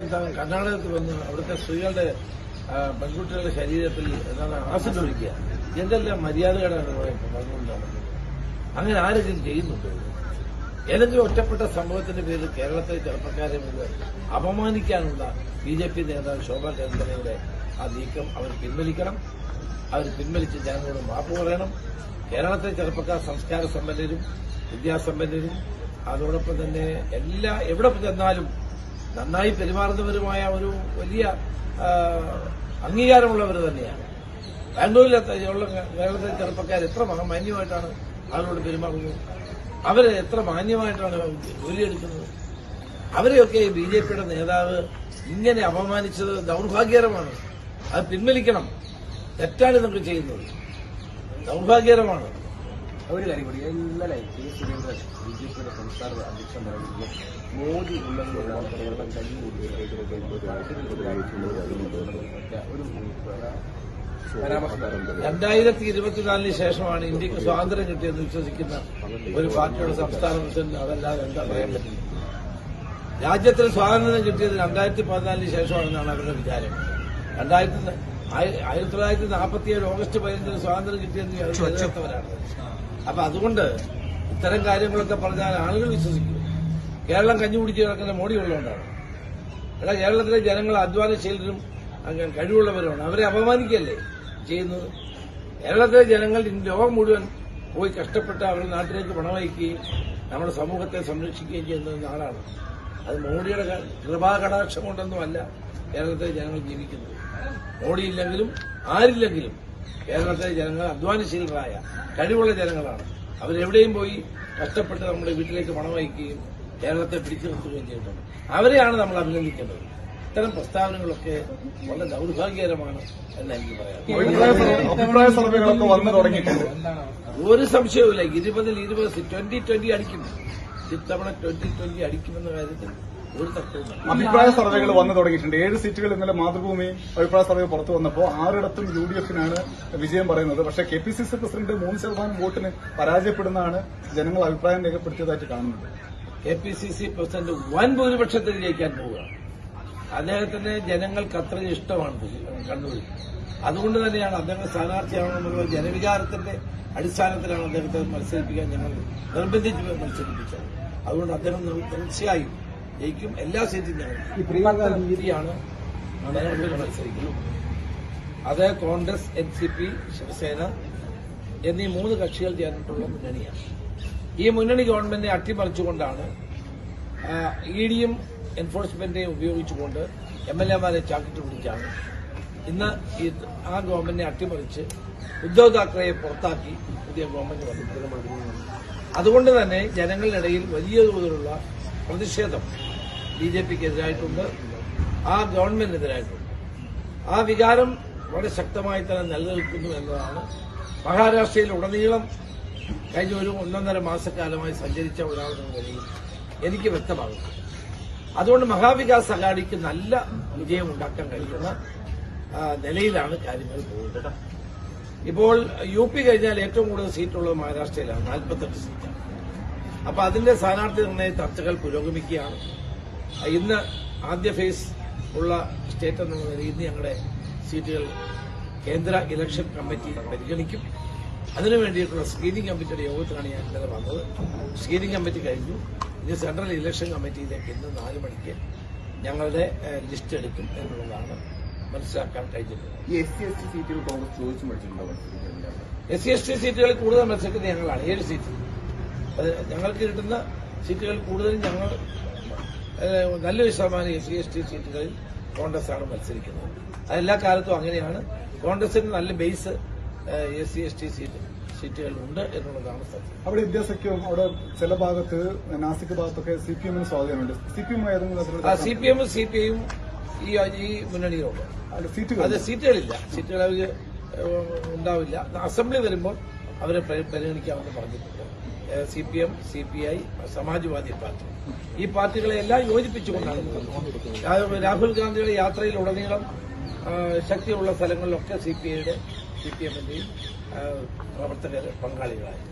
കർണാടകത്തിൽ വന്ന് അവിടുത്തെ സ്ത്രീകളുടെ പെൺകുട്ടികളുടെ ശരീരത്തിൽ എന്താണ് ആസിഡ് എന്തെല്ലാം മര്യാദകളാണ് ഇവിടെ പറഞ്ഞുകൊണ്ട് നടക്കുന്നത് അങ്ങനെ ആരെങ്കിലും ചെയ്യുന്നുണ്ട്? ഏതെങ്കിലും ഒറ്റപ്പെട്ട സംഭവത്തിന്റെ പേരിൽ കേരളത്തെ ചെറുപ്പക്കാരെ മുഴുവൻ അപമാനിക്കാനുള്ള ബി ജെ പി നേതാവ് ശോഭാ ചന്ദ്രയുടെ ആ നീക്കം അവർ പിൻവലിക്കണം. അവർ പിൻവലിച്ച് ജനങ്ങളോട് മാപ്പ് പറയണം. കേരളത്തെ ചെറുപ്പക്കാർ സംസ്കാര സമ്പന്നരും വിദ്യാസമ്പന്നരും അതോടൊപ്പം തന്നെ എല്ലാ എവിടെ ചെന്നാലും നന്നായി പെരുമാറുന്നവരുമായ ഒരു വലിയ അംഗീകാരമുള്ളവർ തന്നെയാണ്. ബാംഗ്ലൂരിലെ ഉള്ള കേരളത്തിലെ ചെറുപ്പക്കാർ എത്ര മാന്യമായിട്ടാണ് ആളുകളോട് പെരുമാറുന്നത്? അവരെ എത്ര മാന്യമായിട്ടാണ് ജോലിയെടുക്കുന്നത്? അവരെയൊക്കെ ബി ജെ പിയുടെ നേതാവ് ഇങ്ങനെ അപമാനിച്ചത് ദൗർഭാഗ്യകരമാണ്. അത് പിൻവലിക്കണം. തെറ്റാണ് നമുക്ക് ചെയ്യുന്നത്. ദൗർഭാഗ്യകരമാണ്. ഒരു കാര്യം കൂടി. ഇന്നലെ കെ സുരേന്ദ്രൻ ബി ജെ പിയുടെ സംസ്ഥാന അധ്യക്ഷൻ പറയുന്നത് മോദി ഉള്ളതുകൊണ്ടാണ് കേരളം രണ്ടായിരത്തി ഇരുപത്തിനാലിന് ശേഷമാണ് ഇന്ത്യയ്ക്ക് സ്വാതന്ത്ര്യം കിട്ടിയെന്ന് വിശ്വസിക്കുന്ന ഒരു പാർട്ടിയുടെ സംസ്ഥാന പ്രസിഡന്റ് അതല്ലാതെ എന്താ പറയാൻ പറ്റില്ല രാജ്യത്തിന് സ്വാതന്ത്ര്യം കിട്ടിയത് രണ്ടായിരത്തി പതിനാലിന് ശേഷമാണെന്നാണ് അവരുടെ വിചാരം. രണ്ടായിരത്തി ആയിരത്തി തൊള്ളായിരത്തി നാൽപ്പത്തിയേഴ് ഓഗസ്റ്റ് പതിനഞ്ചിന് സ്വാതന്ത്ര്യം കിട്ടിയെന്ന് കരുതാത്തവരാണ് അപ്പൊ അതുകൊണ്ട് ഇത്തരം കാര്യങ്ങളൊക്കെ പറഞ്ഞാൽ ആളുകൾ വിശ്വസിക്കും. കേരളം കഞ്ഞി കുടിച്ച് കിടക്കുന്ന മോഡി ഉള്ളതുകൊണ്ടാണ്. എടാ കേരളത്തിലെ ജനങ്ങൾ അധ്വാനശീലരും അങ്ങനെ കഴിവുള്ളവരുമാണ്. അവരെ അപമാനിക്കല്ലേ ചെയ്യുന്നത്? കേരളത്തിലെ ജനങ്ങൾ ലോകം മുഴുവൻ പോയി കഷ്ടപ്പെട്ട് അവരുടെ നാട്ടിലേക്ക് പണമയക്കുകയും നമ്മുടെ സമൂഹത്തെ സംരക്ഷിക്കുകയും ചെയ്യുന്ന നാടാണ്. അത് മോഡിയുടെ കൃപാകടാക്ഷം കൊണ്ടൊന്നുമല്ല കേരളത്തിലെ ജനങ്ങൾ ജീവിക്കുന്നത്. മോഡിയില്ലെങ്കിലും ആരില്ലെങ്കിലും കേരളത്തിലെ ജനങ്ങൾ അധ്വാനശീലരായ കഴിവുള്ള ജനങ്ങളാണ്. അവരെവിടെയും പോയി കഷ്ടപ്പെട്ട് നമ്മുടെ വീട്ടിലേക്ക് പണം വഹിക്കുകയും കേരളത്തെ പിടിച്ചു നിർത്തുകയും ചെയ്തിട്ടുണ്ട്. അവരെയാണ് നമ്മൾ അഭിനന്ദിക്കേണ്ടത്. ഇത്തരം പ്രസ്താവനകളൊക്കെ വളരെ ദൗർഭാഗ്യകരമാണ് എന്ന് എനിക്ക് പറയാം. ഒരു സംശയവുമില്ല. ഇരുപതിൽ ഇരുപത് ട്വന്റി ട്വന്റി അടിക്കും. ഇത്തവണ ട്വന്റി ട്വന്റി അടിക്കുമെന്ന കാര്യത്തിൽ അഭിപ്രായ സർവേകൾ വന്നു തുടങ്ങിയിട്ടുണ്ട്. ഏഴ് സീറ്റുകൾ ഇന്നലെ മാതൃഭൂമി അഭിപ്രായ സർവേ പുറത്തു വന്നപ്പോൾ ആറിടത്തും യു ഡി എഫിനാണ് വിജയം പറയുന്നത്. പക്ഷേ K P C C president മൂന്ന് ശതമാനം വോട്ടിന് പരാജയപ്പെടുന്നതാണ് ജനങ്ങൾ അഭിപ്രായം രേഖപ്പെടുത്തിയതായിട്ട് കാണുന്നത്. K P C C president വൻ ഭൂരിപക്ഷത്തിൽ ജയിക്കാൻ പോവുകയാണ് അദ്ദേഹത്തിന് ജനങ്ങൾക്ക് അത്രയും ഇഷ്ടമാണ് കണ്ണൂരിൽ. അതുകൊണ്ട് തന്നെയാണ് അദ്ദേഹം സ്ഥാനാർത്ഥിയാണെന്നുള്ള ജനവിചാരത്തിന്റെ അടിസ്ഥാനത്തിലാണ് അദ്ദേഹത്തെ മത്സരിപ്പിക്കാൻ ഞങ്ങൾ നിർബന്ധിച്ച് മത്സരിപ്പിച്ചത്. അതുകൊണ്ട് അദ്ദേഹം തീർച്ചയായും ജയിക്കും. എല്ലാ സീറ്റും ഞങ്ങൾ രീതിയാണ് ജനങ്ങളിൽ മത്സരിക്കുന്നത് അത് Congress N C P Shiv Sena എന്നീ മൂന്ന് കക്ഷികൾ ചേർന്നിട്ടുള്ള മുന്നണിയാണ്. ഈ മുന്നണി ഗവൺമെന്റിനെ അട്ടിമറിച്ചുകൊണ്ടാണ് ഇ ഡിയും എൻഫോഴ്സ്മെന്റിനെയും ഉപയോഗിച്ചുകൊണ്ട് എം എൽ എമാരെ ചാക്കിട്ട് പിടിച്ചാണ്. ഇന്ന് ഈ ആ ഗവൺമെന്റിനെ അട്ടിമറിച്ച് ഉദ്ധവ് താക്കറെയെ പുറത്താക്കി പുതിയ ഗവൺമെന്റ് വന്നിരിക്കുന്നത് അതുകൊണ്ട് തന്നെ ജനങ്ങളിനിടയിൽ വലിയ തോതിലുള്ള പ്രതിഷേധം ബി ജെ പിക്ക് എതിരായിട്ടുണ്ട് ആ ഗവൺമെന്റിനെതിരായിട്ടുണ്ട്. ആ വികാരം വളരെ ശക്തമായി തന്നെ നിലനിൽക്കുന്നു എന്നതാണ്. മഹാരാഷ്ട്രയിൽ ഉടനീളം കഴിഞ്ഞ ഒരു ഒന്നൊന്നര മാസക്കാലമായി സഞ്ചരിച്ച ഒരാളെന്ന നിലയിൽ എനിക്ക് വ്യക്തമാകുന്നു. അതുകൊണ്ട് മഹാവികാസ് അഗാഡിക്ക് നല്ല വിജയം ഉണ്ടാക്കാൻ കഴിയുന്ന നിലയിലാണ് കാര്യങ്ങൾ പോകുന്നത്. ഇപ്പോൾ യു പി കഴിഞ്ഞാൽ ഏറ്റവും കൂടുതൽ സീറ്റുള്ളത് മഹാരാഷ്ട്രയിലാണ് നാൽപ്പത്തെട്ട് സീറ്റാണ്. അപ്പൊ അതിന്റെ സ്ഥാനാർത്ഥി നിർണയ ചർച്ചകൾ പുരോഗമിക്കുകയാണ്. ഇന്ന് ആദ്യ ഫേസ് ഉള്ള സ്റ്റേറ്റ് നിലയിൽ ഇന്ന് ഞങ്ങളുടെ സീറ്റുകൾ കേന്ദ്ര ഇലക്ഷൻ കമ്മിറ്റി പരിഗണിക്കും. അതിനു വേണ്ടിയിട്ടുള്ള സ്ക്രീനിംഗ് കമ്മിറ്റിയുടെ യോഗത്തിലാണ് ഞാൻ ഇന്നലെ വന്നത്. സ്ക്രീനിംഗ് കമ്മിറ്റി കഴിഞ്ഞു. ഇനി സെൻട്രൽ ഇലക്ഷൻ കമ്മിറ്റിയിലേക്ക് ഇന്ന് നാല് മണിക്ക് ഞങ്ങളുടെ ലിസ്റ്റ് എടുക്കും എന്നുള്ളതാണ് മനസ്സിലാക്കാൻ കഴിഞ്ഞിട്ടുള്ളത്. എസ് സി എസ് ടി സീറ്റുകളിൽ കൂടുതൽ മത്സരിക്കുന്നത് ഞങ്ങളാണ്. ഏഴ് സീറ്റ്. അത് ഞങ്ങൾക്ക് കിട്ടുന്ന സീറ്റുകൾ കൂടുതലും ഞങ്ങൾ നല്ലൊരു ശതമാനം എസ് സി എസ് ടി സീറ്റുകളിൽ കോൺഗ്രസാണ് മത്സരിക്കുന്നത്. അതെല്ലാ കാലത്തും അങ്ങനെയാണ്. കോൺഗ്രസിന് നല്ല base S C S T seat സീറ്റുകളുണ്ട് എന്നുള്ളതാണ് സത്യം. അവിടെ വിദ്യാസഖ്യവും അവിടെ ചില ഭാഗത്ത് നാസിക് ഭാഗത്തൊക്കെ സി പി എമ്മിന് സ്വാധീനമുണ്ട്. സി പി എം ഏതെങ്കിലും സി പി എമ്മും സി പി ഐയും ഈ ഈ മുന്നണിയിലുണ്ട്. സീറ്റുകൾ അത് സീറ്റുകളില്ല. സീറ്റുകൾ അവർ ഉണ്ടാവില്ല. അസംബ്ലി വരുമ്പോൾ അവരെ പരി- പരിഗണിക്കാമെന്ന് പറഞ്ഞിട്ടുണ്ട്. C P M C P I Samajwadi party ഈ പാർട്ടികളെ എല്ലാം യോജിപ്പിച്ചുകൊണ്ടാണ്. രാഹുൽ ഗാന്ധിയുടെ യാത്രയിൽ ഉടനീളം ശക്തിയുള്ള സ്ഥലങ്ങളിലൊക്കെ സി പി ഐയുടെ സി പി എമ്മിന്റെയും പ്രവർത്തകർ പങ്കാളികളായി